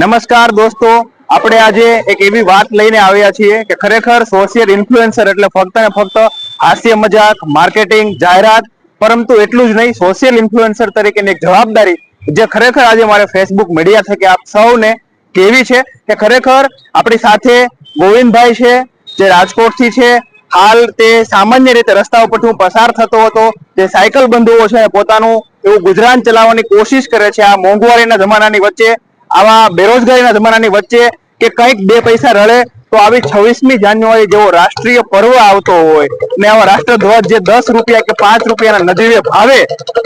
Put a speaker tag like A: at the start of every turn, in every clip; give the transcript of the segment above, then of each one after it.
A: નમસ્કાર દોસ્તો, આપણે આજે એક એવી વાત લઈને આવ્યા છીએ કે ખરેખર સોશિયલ ઇન્ફ્લુએન્સર એટલે ફક્ત ને ફક્ત હાસ્ય મજાક માર્કેટિંગ જાહેરાત, પરંતુ એટલું જ નહીં સોશિયલ ઇન્ફ્લુએન્સર તરીકેની એક જવાબદારી જે ખરેખર આજે મારે ફેસબુક મીડિયા થકી આપ સૌને કેવી છે કે ખરેખર આપણી સાથે ગોવિંદભાઈ છે, જે રાજકોટથી છે. હાલ તે સામાન્ય રીતે રસ્તા ઉપરથી પસાર થતો હતો. જે સાયકલ બંધુઓ છે પોતાનું એવું ગુજરાન ચલાવવાની કોશિશ કરે છે આ મોંઘવારીના જમાનાની વચ્ચે. આવા બેરોજગારીના જમાનાની વચ્ચે કે કંઈક બે પૈસા રળે તો આવી છવ્વીસમી જાન્યુઆરી જેવો રાષ્ટ્રીય પર્વ આવતો હોય ને આવા રાષ્ટ્રધ્વજ જે દસ રૂપિયા કે પાંચ રૂપિયાના નજીવે ભાવે,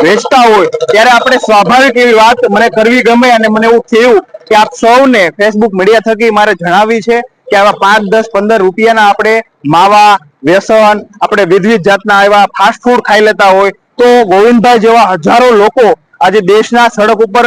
A: વેચતા હોય, ત્યારે આપણે સ્વાભાવિક એવી વાત મને કરવી ગમે અને મને એવું થયું કે આપ સૌને ફેસબુક મીડિયા થકી મારે જણાવી છે કે આવા પાંચ, દસ, પંદર રૂપિયાના આપણે માવા, વ્યસન, આપણે વિવિધ જાતના એવા ફાસ્ટ ફૂડ ખાઈ લેતા હોય, તો ગોવિંદભાઈ જેવા હજારો લોકો આજે દેશના સડક ઉપર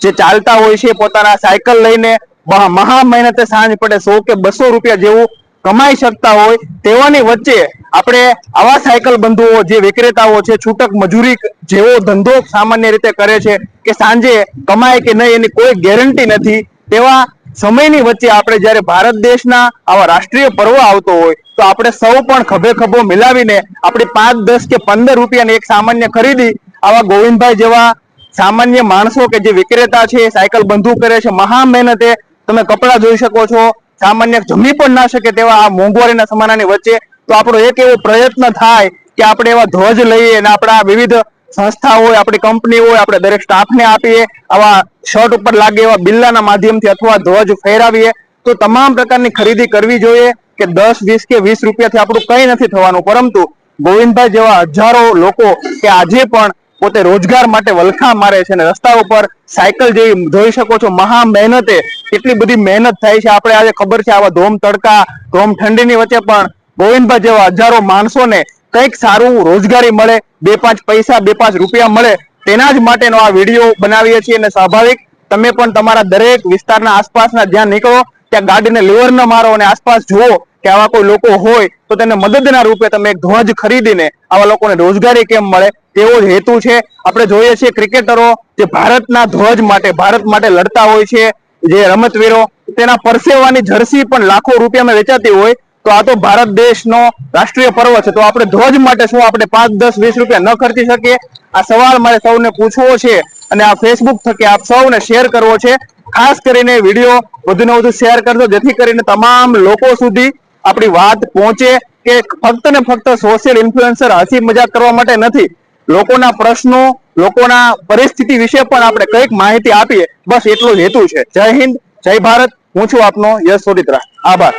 A: જે ચાલતા હોય છે પોતાના સાયકલ લઈને મહા મહા મહેનતે સાંજ પડે સો કે બસો રૂપિયા જેવું કમાઈ શકતા હોય તેવાની વચ્ચે આપણે આવા સાયકલ બંધુઓ, જે વિક્રેતાઓ છે, છૂટક મજૂરી જેવો ધંધો સામાન્ય રીતે કરે છે કે સાંજે કમાય કે નહીં એની કોઈ ગેરંટી નથી, તેવા સમયની વચ્ચે આપણે જ્યારે ભારત દેશના આવા રાષ્ટ્રીય પર્વ આવતો હોય તો આપણે સૌ પણ ખભે ખભો મિલાવીને આપણી પાંચ, દસ કે પંદર રૂપિયાની એક સામાન્ય ખરીદી આવા ગોવિંદભાઈ જેવા સામાન્ય માણસો કે જે વિક્રેતા છે, સાયકલ બંધુ કરે છે મહા મહેનતે તમે કપડા જોઈ શકો છો. સામાન્ય જમી પણ ના શકે તેવા આ મોંઘવારીના સમાનાની વચ્ચે. તો આપણો એક એવો પ્રયત્ન થાય કે આપણે એવા ધ્વજ લઈએ અને આપણા વિવિધ સંસ્થા હોય, આપણી કંપની હોય, આપણે દરેક સ્ટાફને આપીએ, આવા શર્ટ ઉપર લાગે એવા બિલ્લાના માધ્યમથી અથવા ધ્વજ ફેરાવીએ. તો તમામ પ્રકારની ખરીદી કરવી જોઈએ કે દસ, વીસ કે વીસ રૂપિયાથી આપણું કંઈ નથી થવાનું. પરંતુ ગોવિંદભાઈ જેવા હજારો લોકો કે આજે પણ પોતે રોજગાર માટે વલખા મારે છે અને રસ્તા ઉપર સાયકલ જેવી જોઈ શકો છો. મહા મહેનતે કેટલી બધી મહેનત થાય છે. આપણે આજે ખબર છે આવા ધોમ તડકા, ધોમ ઠંડીની વચ્ચે પણ ગોવિંદભાઈ જેવા હજારો માણસોને કંઈક સારું રોજગારી મળે, બે પાંચ પૈસા, બે પાંચ રૂપિયા મળે તેના જ માટેનો આ વીડિયો બનાવીએ છીએ અને સ્વાભાવિક તમે પણ તમારા દરેક વિસ્તારના આસપાસના જ્યાં નીકળો, ત્યાં ગાડીને લીવર ન મારો અને આસપાસ જુઓ કે આવા કોઈ લોકો હોય તો તેને મદદના રૂપે તમે એક ધ્વજ ખરીદીને આવા લોકોને રોજગારી કેમ મળે? તેવો જ હેતુ છે. આપણે જોઈએ છીએ ક્રિકેટરો જે ભારતના ધ્વજ માટે, ભારત માટે લડતા હોય છે. જે રમતવીરો તેના પરસેવાની જર્સી પણ લાખો રૂપિયામાં વેચાતી હોય, તો આ તો ભારત દેશનો રાષ્ટ્રીય પર્વ છે. તો આપણે ધ્વજ માટે શું આપણે પાંચ, દસ, વીસ રૂપિયા ન ખર્ચી શકીએ? આ સવાલ મારે સૌને પૂછવો છે અને આ ફેસબુક થકી આપ સૌને શેર કરવો છે. ખાસ કરીને વીડિયો વધુને વધુ શેર કરજો, જેથી કરીને તમામ લોકો સુધી આપણી વાત પહોંચે કે ફક્ત ને ફક્ત સોશિયલ ઇન્ફ્લુએન્સર હસી મજાક કરવા માટે નથી, લોકોના પ્રશ્નો, લોકોના પરિસ્થિતિ વિશે પણ આપણે કંઈક માહિતી આપીએ, બસ એટલો જ હેતુ છે. જય હિન્દ, જય ભારત. હું છું આપનો યશ સોડિત્રા આભાર.